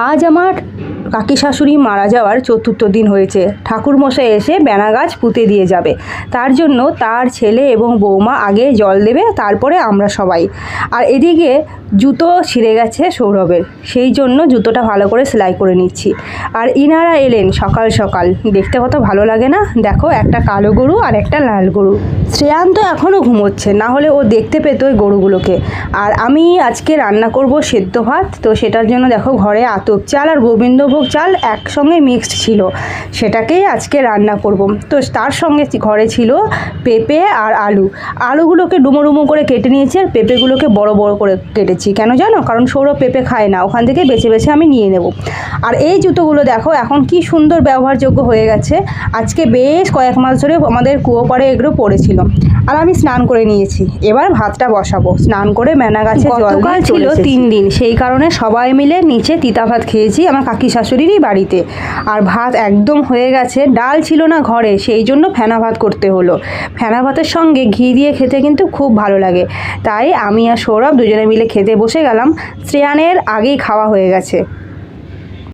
আজ আমার কাকি শাশুড়ি মারা যাওয়ার চতুর্থ দিন হয়েছে। ঠাকুরমশাই এসে বেনা গাছ পুঁতে দিয়ে যাবে। তার জন্য তার ছেলে এবং বৌমা আগে জল দেবে, তারপরে আমরা সবাই। আর এদিকে জুতো ছিঁড়ে গেছে সৌরভের। সেই জন্য জুতোটা ভালো করে সেলাই করে নিচ্ছি। আর ইনারা এলেন সকাল সকাল। দেখতে কত ভালো লাগে না? দেখো, একটা কালো গরু আর একটা লাল গরু। শ্রেয়ান তো এখনও ঘুমোচ্ছে, না হলে ও দেখতে পেতো ওই গরুগুলোকে। আর আমি আজকে রান্না করব সেদ্ধ ভাত, তো সেটার জন্য দেখো ঘরে আতপ চাল আর গোবিন্দভোগ চাল একসঙ্গে মিক্সড ছিল। সেটাকেই আজকে রান্না করব। তো তার সঙ্গে ঘরে ছিল পেঁপে আর আলু। আলুগুলোকে ডুমো ডুমো করে কেটে নিয়েছি আর পেঁপেগুলোকে বড় বড় করে কেটেছি। কেন জানো? কারণ সৌরভ পেঁপে খায় না। ওখান থেকে বেছে বেছে আমি নিয়ে নেব। আর এই জুতোগুলো দেখো এখন কি সুন্দর ব্যবহারযোগ্য হয়ে গেছে। আজকে বেশ কয়েক মাস ধরে আমাদের কুয়ো পাড়ে এগুলো পড়েছিল। আর আমি স্নান করে নিয়েছি। এবার ভাতটা বসাবো। স্নান করে মেনা গাছে জল গতকাল ছিল তিন দিন। সেই কারণে সবাই মিলে নিচে তিতা ভাত খেয়েছি আমার কাকি শাশুড়িরই বাড়িতে। আর ভাত একদম হয়ে গেছে। ডাল ছিল না ঘরে সেই জন্য ফেনা ভাত করতে হলো। ফেনা ভাতের সঙ্গে ঘি দিয়ে খেতে কিন্তু খুব ভালো লাগে। তাই আমি আর সৌরভ দুজনে মিলে খেতে বসে গেলাম। শ্রেয়ানের আগেই খাওয়া হয়ে গেছে।